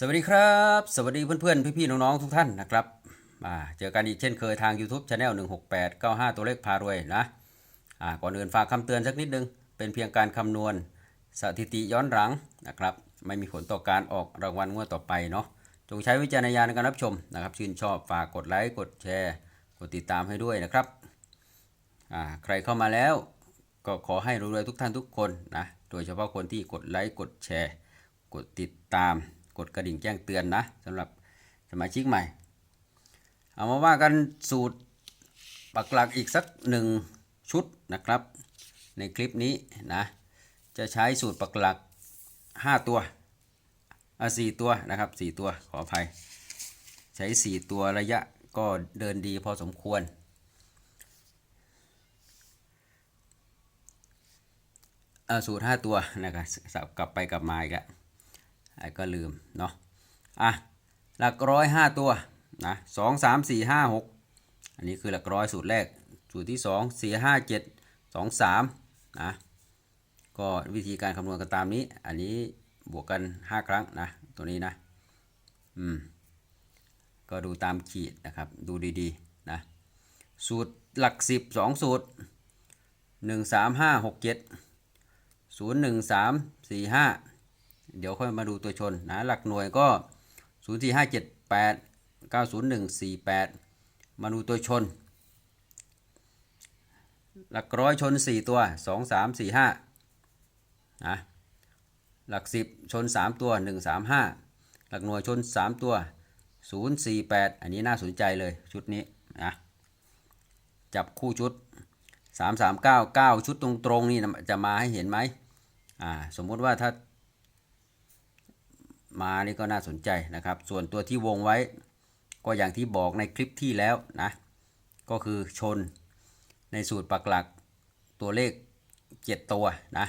สวัสดีครับ สวัสดีเพื่อนๆ พี่ๆ น้องๆ ทุกท่านนะครับมาเจอกันอีกเช่นเคยทาง YouTube Channel 16895 ตัวเลขพารวยนะอ่าก่อนอื่นฝากคำเตือนสักนิดนึง เป็นเพียงการคำนวณสถิติย้อนหลังนะครับ ไม่มีผลต่อการออกรางวัลงวดต่อไปเนาะจงใช้วิจารณญาณในการรับชมนะครับ ชื่นชอบฝากกดไลค์กดแชร์ กดติดตามให้ด้วยนะครับอ่าใครเข้ามาแล้วก็ขอให้รวยๆทุกท่านทุกคนนะโดยเฉพาะคนที่กดไลค์กดแชร์ กดติดตาม กดกระดิ่งแจ้งเตือนนะสำหรับสมาชิกใหม่ เอามาว่ากันสูตรปักหลักอีกสักหนึ่งชุดนะครับ ในคลิปนี้นะจะใช้สูตรปักหลัก 5 ตัวอะ4ตัวนะครับ 4 ตัวขออภัย ใช้ 4 ตัวระยะก็เดินดีพอสมควรอ่าสูตร 5 ตัวนะครับสับกลับไปกลับมาอีกแล้ว ไอ้ก็ลืมเนาะอะหลักร้อยห้าตัวนะสองสามสี่ห้าหกอันนี้คือหลักร้อยสูตรแรก สูตรที่สองสี่ห้าเจ็ดสองสามนะก็วิธีการคำนวณกันตามนี้ อันนี้บวกกัน 5 ครั้งนะตัวนี้นะอืมก็ดูตามขีดนะครับดูดีๆนะสูตรหลักสิบสองสูตรหนึ่งสามห้าหก เดี๋ยวค่อยมาดูตัวชนนะหลักหน่วยก็ศูนย์สี่ห้าเจ็ดแปดเก้าศูนย์หนึ่งสี่แปดมาดูตัวชน หลักร้อยชนสี่ตัวสองสามสี่ห้านะหลักสิบชนสามตัวหนึ่งสามห้าหลักหน่วยชนสามตัวศูนย์สี่แปดอันนี้น่าสนใจเลยชุดนี้นะจับคู่ชุดสามสามเก้าเก้าชุดตรงๆนี่จะมาให้เห็นไหมอ่าสมมติว่าถ้า มานี่ก็น่าสนใจนะครับ ส่วนตัวที่วงไว้ ก็อย่างที่บอกในคลิปที่แล้วนะ ก็คือชนในสูตรปักหลักตัวเลขเจ็ดตัวนะ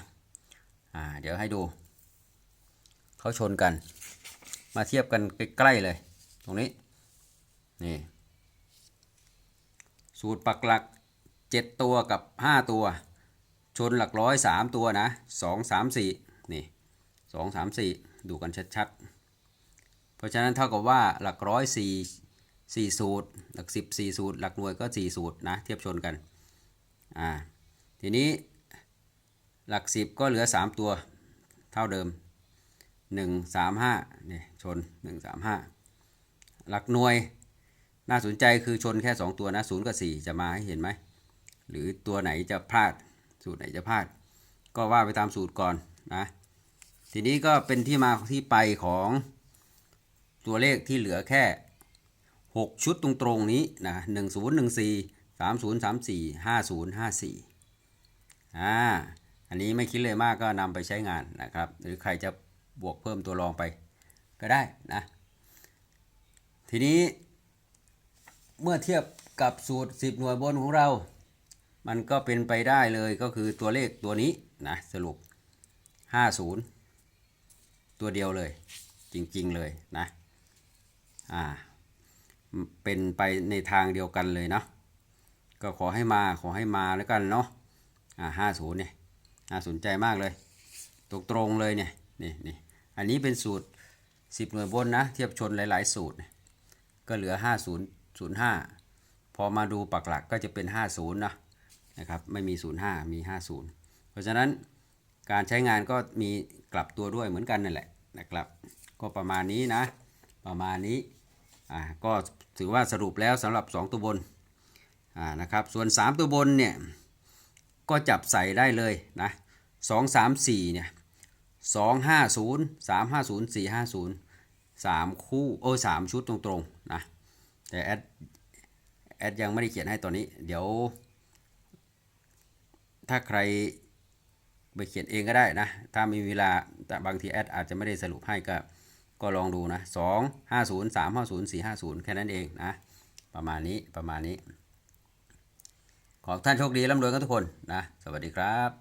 อ่าเดี๋ยวให้ดู เขาชนกัน มาเทียบกันใกล้ๆเลย ตรงนี้ นี่ สูตรปักหลัก 7 ตัวกับ 5 ตัว ชนหลักร้อย 3 ตัวนะ 2 3 4 นี่ 2 3 4ดูกันชัดๆ เพราะฉะนั้นเท่ากับว่าหลักร้อย4 4สูตร หลัก10 4สูตร หลักหน่วยก็4สูตรนะเทียบชนกัน อ่า ทีนี้หลัก10ก็เหลือ3ตัวเท่าเดิม1 3 5นี่ชน1 3 5หลักหน่วยน่าสนใจคือชนแค่2ตัวนะ0กับ4จะมาให้เห็นไหม หรือตัวไหนจะพลาดสูตรไหนจะพลาด ก็ว่าไปตามสูตรก่อนนะ ทีนี้ก็เป็นที่มาที่ไปของตัวเลขที่เหลือแค่ 6 ชุดตรงๆนี้นะ1 0 1 4 3 0 3 4 5 0 5 4อ่าอันนี้ไม่คิดเลยมากก็นำไปใช้งานนะครับ หรือใครจะบวกเพิ่มตัวรองไปก็ได้นะ ทีนี้เมื่อเทียบกับสูตร 10 หน่วยบนของเรา มันก็เป็นไปได้เลยก็คือตัวเลขตัวนี้นะสรุป 50 ตัวเดียวเลย จริงๆเลยนะอ่าเป็นไปในทางเดียวกันเลยเนาะก็ขอให้มาขอให้มาแล้วกันเนาะอ่าห้าศูนย์เนี่ยน่าสนใจมากเลย ตรงตรงๆเลยเนี่ยนี่นี่อันนี้เป็นสูตร 10 หน่วยบนนะ เทียบชนหลาย ๆ สูตร ก็เหลือ 5005 พอมาดูปักหลักก็จะเป็น 50นะนะครับไม่มี 05 มี 50 เพราะฉะนั้น การใช้งานก็มีกลับตัวด้วยเหมือนกันนั่นแหละนะครับ ก็ประมาณนี้นะ ประมาณนี้อ่าก็ถือว่าสรุปแล้วสำหรับ 2 ตัวบนอ่านะครับส่วน 3 ตัวบนเนี่ยก็จับใส่ได้เลยนะ2 3 4เนี่ย2 5 0 3 5 0 4 5 0 3คู่โอ้สามชุดตรงๆนะแต่แอดแอดยังไม่ได้เขียนให้ตอนนี้ เดี๋ยว ถ้าใคร ไปเขียนเองก็ได้นะ ถ้ามีเวลาแต่บางทีแอดอาจจะไม่ได้สรุปให้ก็ก็ลองดูนะ2 5 0 3 5 0 4 5 0แค่นั้นเองนะ ประมาณนี้ประมาณนี้ ขอท่านโชคดีร่ำรวยกันทุกคนนะ สวัสดีครับ